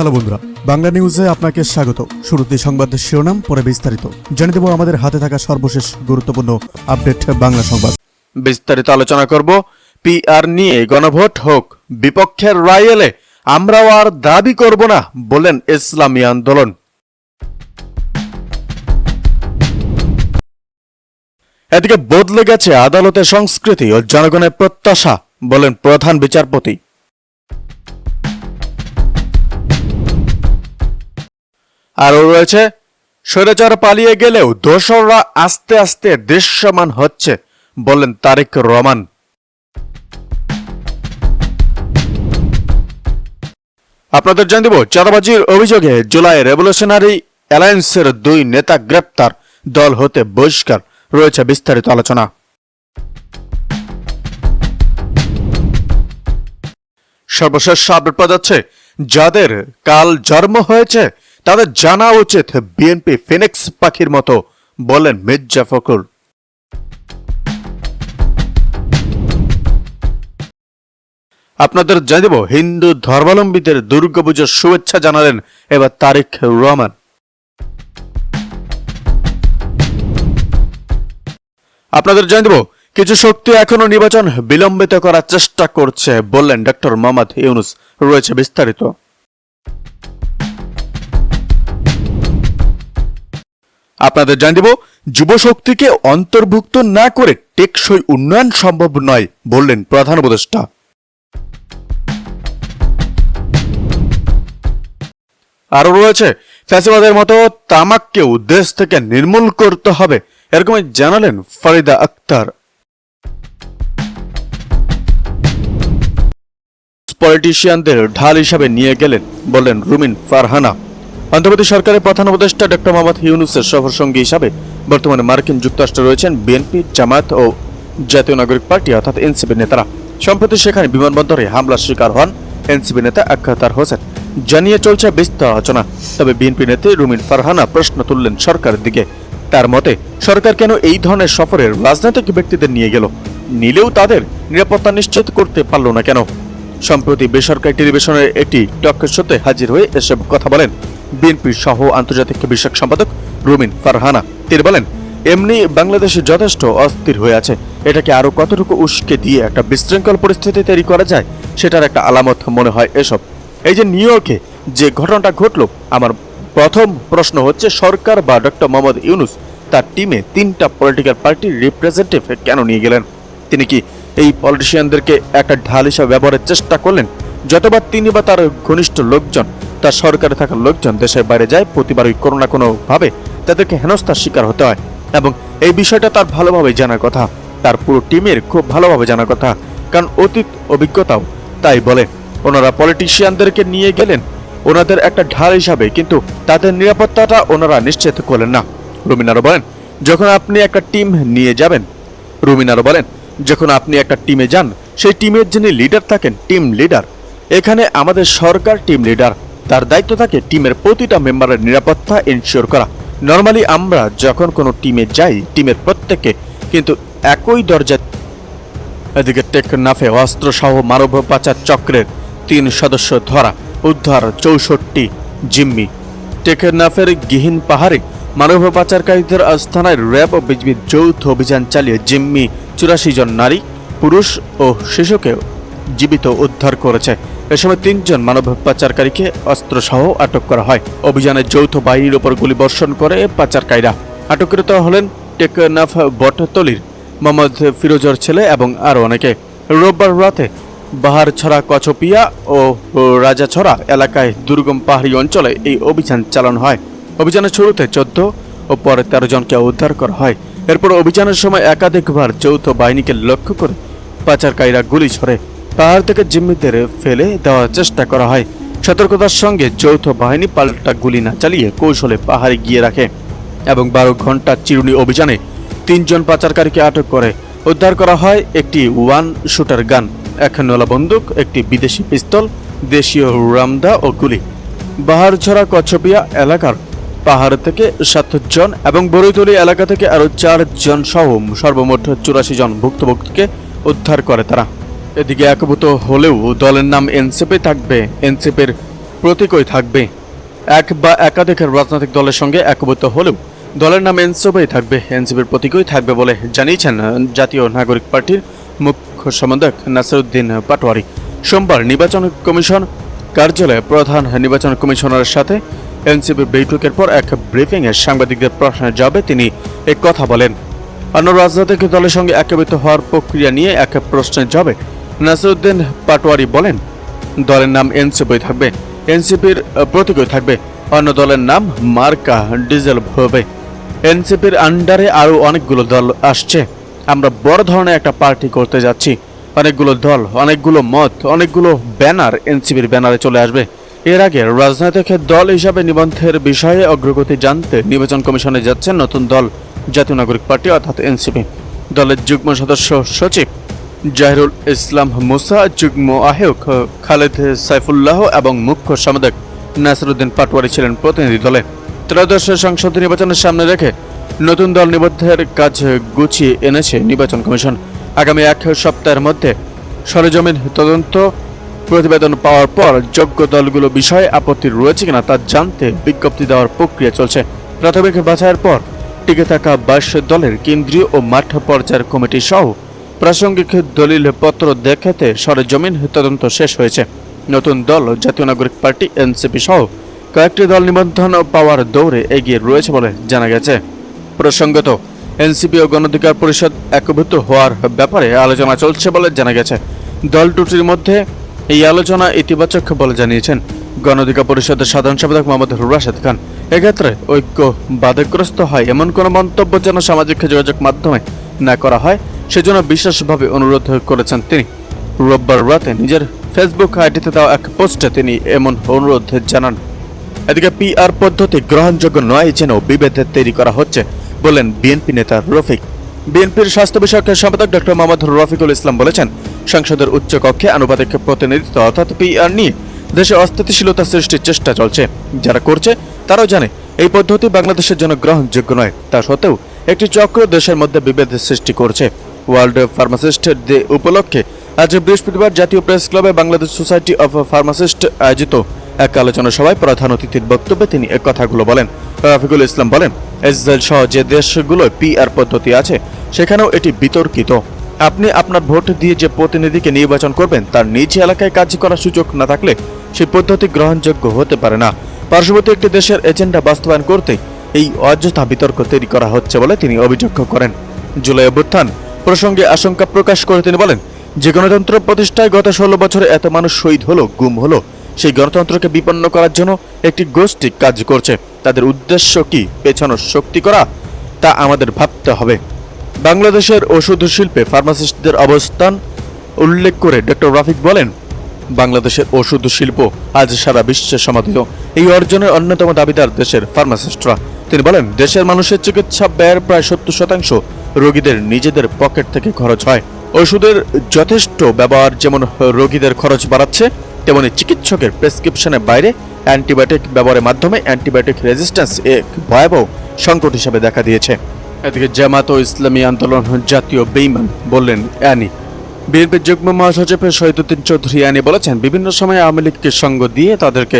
Hello বন্ধুরা, বাংলা নিউজে আপনাকে স্বাগত। শুরুতে সংবাদের শিরোনাম, পরে বিস্তারিত। জানিয়ে দেব আমাদের হাতে থাকা সর্বশেষ গুরুত্বপূর্ণ আপডেট বাংলা সংবাদ। বিস্তারিত আলোচনা করব পিআর নিয়ে, গণভোট হোক, বিপক্ষের রায় এলে আমরাও আর দাবি করব না বলেন ইসলামী আন্দোলন। এদিকে বদলে গেছে আদালতের সংস্কৃতি ও জনগণের প্রত্যাশা বলেন প্রধান বিচারপতি। আরও রয়েছে স্বৈরাচার পালিয়ে গেলেও দোসররা আস্তে আস্তে দৃশ্যমান হচ্ছে বললেন তারেক রহমান। আপনাদের জানিয়ে দেব, চাঁদাবাজির অভিযোগে জুলাই রেভলিউশনারি অ্যালায়েন্সের দুই নেতা গ্রেপ্তার, দল হতে বহিষ্কার, রয়েছে বিস্তারিত আলোচনা। সর্বশেষ আপডেট পাওয়া যাচ্ছে, যাদের কাল জন্ম হয়েছে তাদের জানা উচিত বিএনপি ফিনিক্স পাখির মতো, বলেন মির্জা ফখরুল। আপনাদের জানিয়ে দেব, হিন্দু ধর্মাবলম্বীদের দুর্গাপুজোর শুভেচ্ছা জানালেন এবার তারিক রহমান। আপনাদের জানিয়ে দেব, কিছু শক্তি এখনও নির্বাচন বিলম্বিত করার চেষ্টা করছে, বললেন ডক্টর মোহাম্মদ ইউনুস। রয়েছে বিস্তারিত। আপনাদের জানিয়ে দেব যুব শক্তিকে অন্তর্ভুক্ত না করে টেকসই উন্নয়ন সম্ভব নয়, বললেন প্রধান উপদেষ্টা। আরও রয়েছে, ফ্যাসিবাদের মতো তামাককেও দেশ থেকে নির্মূল করতে হবে এরকমই জানালেন ফরিদা আক্তার। পলিটিশিয়ানদের ঢাল হিসাবে নিয়ে গেলেন, বললেন রুমিন ফারহানা। অন্তর্বর্তী সরকারের প্রধান উপদেষ্টা ডক্টর মোহাম্মদ ইউনুসের সফর সঙ্গী হিসাবে বর্তমানে মার্কিন যুক্তরাষ্ট্রে রয়েছেন বিএনপি, জামায়াত ও জাতীয় নাগরিক পার্টি অর্থাৎ এনসিপি নেতারা। সম্প্রতি সেখানে বিমানবন্দরে হামলার শিকার হন এনসিপি নেতা আখ্যাতার হোসেন। জানিয়ে চলছে বিস্তর আলোচনা। তবে বিএনপি নেত্রী রুমিন ফারহানা প্রশ্ন তুললেন সরকারের দিকে। তার মতে, সরকার কেন এই ধরনের সফরের রাজনৈতিক ব্যক্তিদের নিয়ে গেল? নিলেও তাদের নিরাপত্তা নিশ্চিত করতে পারল না কেন? সম্প্রতি বেসরকারি টেলিভিশনের একটি টক শোতে হাজির হয়ে এসব কথা বলেন বিএনপি সহ আন্তর্জাতিক বিষয়ক সম্পাদক রুমিন ফারহানা। তিনি বলেন, এমনি বাংলাদেশ যথেষ্ট অস্থির হয়ে আছে। এটাকে আরও কতটুকু উস্কে দিয়ে একটা বিশৃঙ্খল পরিস্থিতি তৈরি করা যায়, সেটার একটা আলামত মনে হয় এসব। এই যে নিউ ইয়র্কে যে ঘটনাটা ঘটলো, আমার প্রথম প্রশ্ন হচ্ছে, সরকার বা ডক্টর মোহাম্মদ ইউনুস তার টিমে তিনটা পলিটিক্যাল পার্টির রিপ্রেজেন্টেটিভ কেন নিয়ে গেলেন? তিনি কি এই পলিটিশিয়ানদেরকে একটা ঢাল হিসাবে ব্যবহারের চেষ্টা করলেন? যতবার তিনি বা তার ঘনিষ্ঠ লোকজন তার সরকারে থাকা লোকজন দেশের বাইরে যায় প্রতিবারই কোনো না কোনো ভাবে তাদেরকে হেনস্থার শিকার হতে হয়। এবং এই বিষয়টা তার ভালোভাবে জানার কথা। তার পুরো টিমের খুব ভালোভাবে জানার কথা। কারণ অতীত অভিজ্ঞতাও তাই বলে। ওনারা পলিটিশিয়ানদেরকে নিয়ে গেলেন। ওনাদের একটা ঢাল হিসাবে, কিন্তু তাদের নিরাপত্তাটা ওনারা নিশ্চিত করলেন না। রুমিনারও বলেন, যখন আপনি একটা টিম নিয়ে যাবেন রুমিনারও বলেন, যখন আপনি একটা টিমে যান, সেই টিমের যিনি লিডার থাকেন, টিম লিডার। এখানে আমাদের সরকার টিম লিডার। তার দায়িত্ব থাকে টিমের প্রতিটা মেম্বারের নিরাপত্তা ইনশিওর করা। নর্মালি আমরা যখন কোনো টিমে যাই, টিমের প্রত্যেককে কিন্তু একই দরজা এদিকে টেকনাফে অস্ত্রসহ মানব পাচার চক্রের তিন সদস্য ধরা, উদ্ধার চৌষট্টি জিম্মি। টেকনাফের গিহিন পাহাড়ে মানব পাচারকারীদের আস্থানায় র্যাব ও বিজবির যৌথ অভিযান চালিয়ে জিম্মি চুরাশি জন নারী, পুরুষ ও শিশুকে জীবিত উদ্ধার করেছে। এ সময় তিনজন মানব পাচারকারীকে অস্ত্রসহ আটক করা হয়। অভিযানে যৌথ বাহিনীর উপর গুলিবর্ষণ করে পাচারকারীরা। আটককৃত হলেন টেকনাফ বটতলির মোহাম্মদ ফিরোজর ছেলে এবং আরও অনেকে। রোববার রাতে বাহারছড়া কচপিয়া ও রাজাছড়া এলাকায় দুর্গম পাহাড়ি অঞ্চলে এই অভিযান চালানো হয়। অভিযানের শুরুতে চোদ্দ ও পরে তেরো জনকে উদ্ধার করা হয়। এরপর অভিযানের সময় একাধিকবার যৌথ বাহিনীকে লক্ষ্য করে পাচারকারীরা গুলি ছড়ে। পাহাড় থেকে জিম্মিদের ফেলে দেওয়ার চেষ্টা করা হয়। সতর্কতার সঙ্গে যৌথ বাহিনী পাল্টা গুলি না চালিয়ে কৌশলে পাহাড়ে গিয়ে রাখে এবং বারো ঘণ্টা চিরুনি অভিযানে তিনজন পাচারকারীকে আটক করে। উদ্ধার করা হয় একটি ওয়ান শুটার গান, এক নলা বন্দুক একটি বিদেশি পিস্তল, দেশীয় রামদা ও গুলি। বাহারছড়া কচ্ছপিয়া এলাকার পাহাড় থেকে সাতজন এবং বরৈতলি এলাকা থেকে আরও চারজন সহ সর্বমোট চুরাশি জন ভুক্তভোগীকে উদ্ধার করে তারা। এদিকে একভূত হলেও দলের নাম এনসিপি থাকবে, এনসিপির প্রতীকই থাকবে। এক বা একাধিক রাজনৈতিক দলের সঙ্গে একভূত হলেও দলের নাম এনসিপিই থাকবে, এনসিপির প্রতীকই থাকবে বলে জানিয়েছেন জাতীয় নাগরিক পার্টির মুখ্য সমন্বয়ক নাসিরুদ্দিন পাটোয়ারি। সোমবার নির্বাচন কমিশন কার্যালয়ে প্রধান নির্বাচন কমিশনারের সাথে এনসিপির বৈঠকের পর এক ব্রিফিংয়ে সাংবাদিকদের প্রশ্নের জবাবে তিনি এ কথা বলেন, অন্য রাজনৈতিক দলের সঙ্গে একীভূত হওয়ার প্রক্রিয়া নিয়ে এক প্রশ্নের জবাবে নাসিরুদ্দিন পাটোয়ারি বলেন, দলের নাম এনসিপি থাকবে, এনসিপির প্রতীকই থাকবে। অন্য দলের নাম মার্কা ডিজেল হবে। এনসিপির আন্ডারে আরও অনেকগুলো দল আসছে। আমরা বড় ধরনের একটা পার্টি করতে যাচ্ছি। অনেকগুলো দল, অনেকগুলো মত, অনেকগুলো ব্যানার এনসিপির ব্যানারে চলে আসবে। এর আগে রাজনৈতিক দল হিসাবে নিবন্ধের বিষয়ে অগ্রগতি জানতে নির্বাচন কমিশনে যাচ্ছেন নতুন দল, জাতীয় নাগরিক পার্টি অর্থাৎ এনসিপি। দলের যুগ্ম সদস্য সচিব জাহিরুল ইসলাম মুসা, যুগ্ম আহ্বায়ক খালেদ সাইফুল্লাহ এবং মুখ্য সম্পাদক নাসিরুদ্দিন পাটোয়ারি ছিলেন প্রতিনিধি দলে। ত্রয়োদশ সংসদ নির্বাচনের সামনে রেখে নতুন দল নিবন্ধের কাজ গুছিয়ে এনেছে নির্বাচন কমিশন। আগামী এক সপ্তাহের মধ্যে সরেজমিন তদন্ত প্রতিবেদন পাওয়ার পর যোগ্য দলগুলো বিষয়ে আপত্তি রয়েছে কিনা তা জানতে বিজ্ঞপ্তি দেওয়ার প্রক্রিয়া চলছে। প্রাথমিক বাছাইয়ের পর টিকে থাকা বাইশ দলের কেন্দ্রীয় ও মাঠ পর্যায়ের কমিটি সহ প্রাসঙ্গিক দলিল পত্র দেখাতে সরেজমিন তদন্ত শেষ হয়েছে। নতুন দল, জাতীয় নাগরিক পার্টি, এনসিপি সহ কয়েকটি দল নিবন্ধন পাওয়ার দৌড়ে এগিয়ে রয়েছে বলে জানা গেছে। প্রসঙ্গত, এনসিপি ও গণধিকার পরিষদ একভূত হওয়ার ব্যাপারে আলোচনা চলছে বলে জানা গেছে। দল দুটির মধ্যে এই আলোচনা ইতিবাচক বলে জানিয়েছেন গণধিকার পরিষদের সাধারণ সম্পাদক মোহাম্মদ রাশেদ খান। এক্ষেত্রে ঐক্য বাধাগ্রস্ত হয় এমন কোনো মন্তব্য যেন সামাজিক যোগাযোগ মাধ্যমে না করা হয় সেজন্য বিশেষভাবে অনুরোধ করেছেন তিনি। রোববার রাতে নিজের ফেসবুক আইডিতে দেওয়া এক পোস্টে তিনি এমন অনুরোধ জানান। এদিকে পিআর পদ্ধতি গ্রহণযোগ্য নয় যেন বিভেদ তৈরি করা হচ্ছে বলেন বিএনপি নেতা রফিক। বিএনপির স্বাস্থ্য বিষয়ক সম্পাদক ডক্টর মোহাম্মদ রফিকুল ইসলাম বলেছেন, সংসদের উচ্চ কক্ষে আনুপাতিক প্রতিনিধিত্ব অর্থাৎ পিআর নিয়ে দেশে অস্থিতিশীলতা সৃষ্টির চেষ্টা চলছে। যারা করছে, তারাও জানে এই পদ্ধতি বাংলাদেশের জন্য গ্রহণযোগ্য নয়। তা সত্ত্বেও একটি চক্র দেশের মধ্যে বিভেদ সৃষ্টি করছে। ওয়ার্ল্ড ফার্মাসিস্ট ডে উপলক্ষে আজ বৃহস্পতিবার জাতীয় প্রেস ক্লাবে বাংলাদেশ সোসাইটি অফ ফার্মাসিস্ট আয়োজিত এক আলোচনা সভায় প্রধান অতিথির বক্তব্যে তিনি এ কথাগুলো বলেন। রাফিকুল ইসলাম বলেন, ইসরায়েল সহ যে দেশগুলোয় পিআর পদ্ধতি আছে, সেখানেও এটি বিতর্কিত। আপনি আপনার ভোট দিয়ে যে প্রতিনিধিকে নির্বাচন করবেন, তার নিজ এলাকায় কাজ করার সুযোগ না থাকলে সেই পদ্ধতি গ্রহণযোগ্য হতে পারে না। পার্শ্ববর্তী একটি দেশের এজেন্ডা বাস্তবায়ন করতে এই অযথা বিতর্ক তৈরি করা হচ্ছে বলে তিনি অভিযোগ করেন। জুলাই অভ্যুত্থান প্রসঙ্গে আশঙ্কা প্রকাশ করে তিনি বলেন, যে গণতন্ত্র প্রতিষ্ঠায় গত ষোলো বছরে এত মানুষ শহীদ হলো, গুম হলো, সেই গণতন্ত্রকে বিপন্ন করার জন্য একটি গোষ্ঠী কাজ করছে। তাদের উদ্দেশ্য কি, পেছানোর শক্তি করা, তা আমাদের ভাবতে হবে। বাংলাদেশের ওষুধ শিল্পে ফার্মাসিস্টদের অবস্থান উল্লেখ করে ডক্টর রাফিক বলেন, বাংলাদেশের ওষুধ শিল্প আজ সারা বিশ্বে সমাদিত। এই অর্জনের অন্যতম দাবিদার দেশের ফার্মাসিস্টরা। তিনি বলেন, দেশের মানুষের চিকিৎসা ব্যয়ের প্রায় সত্তর শতাংশ রোগীদের নিজেদের পকেট থেকে খরচ হয়। ওষুধের যথেষ্ট ব্যবহার যেমন রোগীদের খরচ বাড়াচ্ছে, তেমনি চিকিৎসকের প্রেসক্রিপশনের বাইরে অ্যান্টিবায়োটিক ব্যবহারের মাধ্যমে অ্যান্টিবায়োটিক রেজিস্ট্যান্স এক ভয়াবহ সংকট হিসেবে দেখা দিয়েছে। এদিকে জামাত ও ইসলামী আন্দোলন জাতীয় বেইমান বললেন অ্যানি। বিএনপির যুগ্ম মহাসচিব শহীদুদ্দিন চৌধুরী অ্যানি বলেছেন, বিভিন্ন সময় আওয়ামী লীগকে সঙ্গ দিয়ে তাদেরকে